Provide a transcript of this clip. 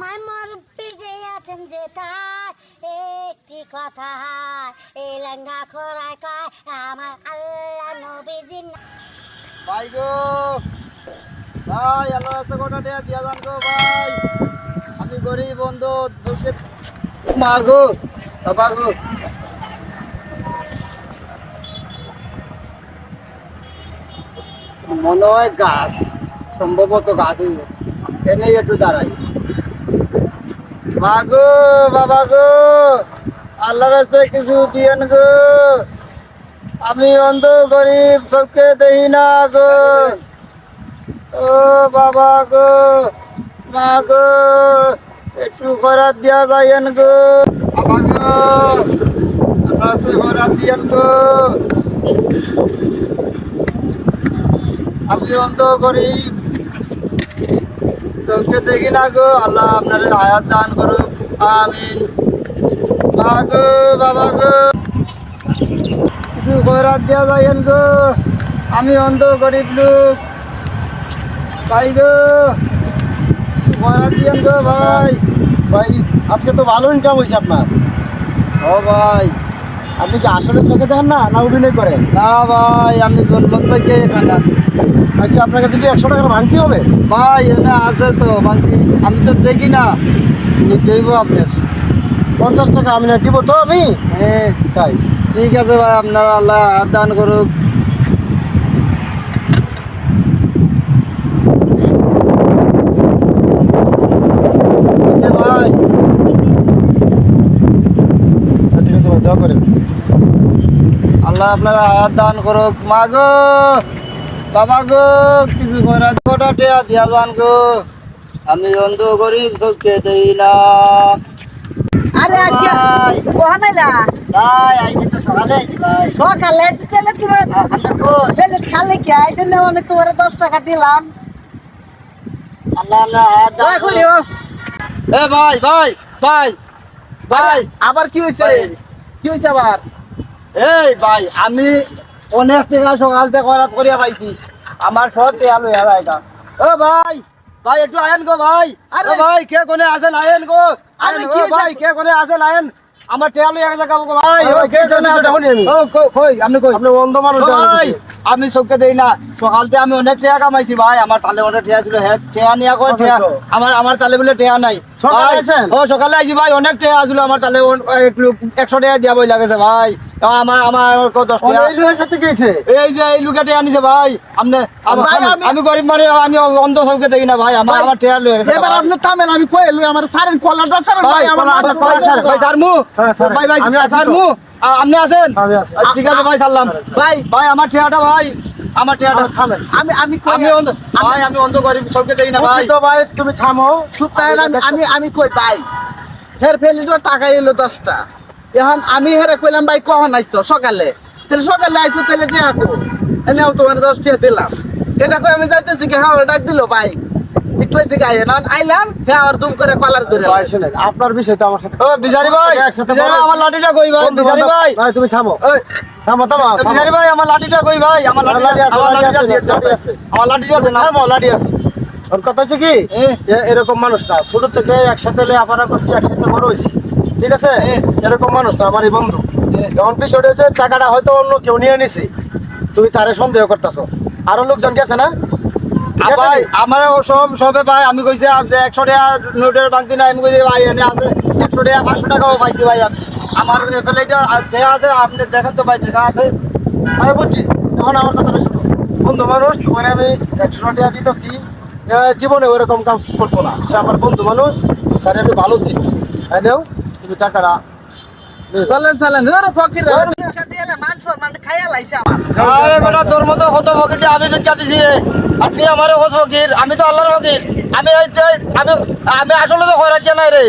মাই মুরব্বি যে আছেন যেটায় একটি কথা। এই লেঙ্গা খোরায় কয়, আমার আল্লাহ নবীজির নাম ভাই গো, ভাই আল্লাহ দিয়া যান গো ভাই। আমি গরিব বন্ধু চোখে মা গো, বাবা গো। মনে হয় গাছ, সম্ভবত গাছ এনে একটু দাঁড়াই। মা গো বাবা গো। আল্লাহ রাস্তায় কিছু দিয়েন গো। আমি অন্ধ, গরিব চোখে দেখি না গো। ও বাবা গো, মা গো, একটু খরাত দিয়া যাইয়েন গো। বাবা গো কাছে খরাত দিয়েন গো। আমি অন্ধ, গরিব চোখে দেখি না গো আল্লাহ আপনার হায়াত দান করুক আমিন। মা গো বাবা গো। কিছু খয়রাত দেওয়া যাইয়েন গো আমি অন্ধ গরিব লোক। ভাই গো খয়রাত দিয়েন গো ভাই। ভাই আজকে তো ভালো ইনকাম হয়েছে আপনার। ও ভাই। আপনি কি আসলে চোখে দেখেন না না অভিনয় করেন? না ভাই আমি জন্ম থেকে এখানে। আচ্ছা আপনার কাছে কি একশো টাকা ভাঙতে হবে? ভাই এনে আছে তো বাকি আমি তো দেখি না। দেব আপনার। পঞ্চাশ টাকা আমি না দিব তো আমি? হ্যাঁ। তাই। ঠিক আছে ভাই আপনার আল্লাহ দান করুক। ভাই। আচ্ছা, করেন। আল্লাহ আপনার দান করুক। মা গো বাবা গো কিছু করা টেয়া দিয়া যান গো। আমি অন্ধ গরিব চোখে দেই না। আরে আজকে কোহানাইলা ভাই আইছি তো সকালে আইছি ভাই সকালে তোমার আপনার কোন খালে কি? আই জন্য আমি তোমার দশ টাকা দিলাম। আল্লাহ দয়া করুক। এ ভাই ভাই ভাই ভাই। আবার কি হয়েছে কি হয়েছে আবার? এই ভাই আমি অনেক টাকা সকাল থেকে করাত করিয়া পাইছি। আমার সব টেয়া লইয়া যায় ও ভাই ভাই একটু আয়েন গো ভাই। আরে ভাই কে কোনে আছেন আয়েন গো। আরে ভাই কে কোনে আছেন আয়েন। আমার টাকা লইয়া গেছে গো ভাই আমি। ও কই- কই আপনি কই? আপনি অন্ধ মানুষ ভাই আমি চোখকে দেই না। সকালতে আমি অনেক টাকা কামাইছি ভাই আমার তালে অনেক টাকা ছিল হ্যাঁ টাকা নিয়ে কয় কত? আমার আমার তালে বলে টাকা নাই। সকালে ও সকালে আইছি ভাই অনেক টাকা আছিল আমার তালে একশো টাকা দিয়া বই লাগেছে ভাই। আমার আমার দশ টাকা এই সাথে কি এই যে এই লোকে টাকা নিছে ভাই। আপনি আমি- গরিব মানে আমি অন্ধ চোখকে দেখি না ভাই আমার আমার টাকা লয়ে গেছে এবার আপনি থামেন আমি কই এলো আমার সারেন সারেন ভাই, আমার ভাই, ভাই, মু। ভাই ভাই আমি আছি মু আপনি আছেন? আমি আছি। ঠিক আছে ভাই ভাই ভাই আমার ভাই আমার থামেন। আমি আমি কই আমি অন্ধ ভাই আমি অন্ধ গরিব চোখকে দেখি না ভাই। তো ভাই তুমি থামো। সুতায় আমি আমি কই ভাই? ফের টাকা এলো দশটা। এখন আমি হেরে কইলাম ভাই কখন আইছো? সকালে। তাহলে সকালে আইছো তাহলে টিয়া কো? তোমার দশ টাকা দিলাম। এটা কই আমি যাইতেছি কি? হ্যাঁ ডাক দিলো ভাই। একটু এদিকে আইয়ে আইলাম হ্যাঁ আর দুম করে কলার ধরে ভাই শুনেন আপনার বিষয় তো আমার সাথে ও বিজারি ভাই একসাথে বিজারি ভাই, বড় আমার লাঠিটা কই ভাই? বিজারি ভাই। ভাই তুমি থামো। ওই থামো থামো থামো। বিজারি ভাই আমার লাঠিটা কই ভাই? আমার আমার লাঠি আছে, আমার লাঠি আছে, দিয়ে দাও লাঠি ভাই। আছে। আমার লাঠিটা দে না থামো লাঠি আছে। ওর কথা হচ্ছে কি? এরকম মানুষ না। ছোট থেকে একসাথে লেখাপড়া করছি একসাথে বড় হয়েছি। ঠিক আছে? এরকম মানুষ না আমার এই বন্ধু যখন বিষয়টা টাকাটা হয়তো অন্য কেউ নিয়ে নিছে তুমি তারে সন্দেহ করতেছো। আরও লোকজন গেছে না? ভাই আমার সব সবে ভাই আমি কইছি যে একশো টাকা নোটের বাংতি না আমি কইছি ভাই এনে আছে একশো টাকা পাঁচশো টাকাও পাইছি ভাই আমি। আমার ফেলাইটা দেয়া আছে আপনি দেখেন তো ভাই টাকা আছে। আমি বুঝছি? এখন আমার কথাটা শুনো। বন্ধু মানুষ তোমার আমি একশো টাকা দিতেছি। জীবনে ওরকম কাজ করব না। সে আমার বন্ধু মানুষ তার আমি ভালো ছিল তাই তুমি টাকাটা চলেন চলেন। ফকির। আমি তো আল্লাহর আমি আমি আমি আসলে তো খয়রাজ্য নাই রে।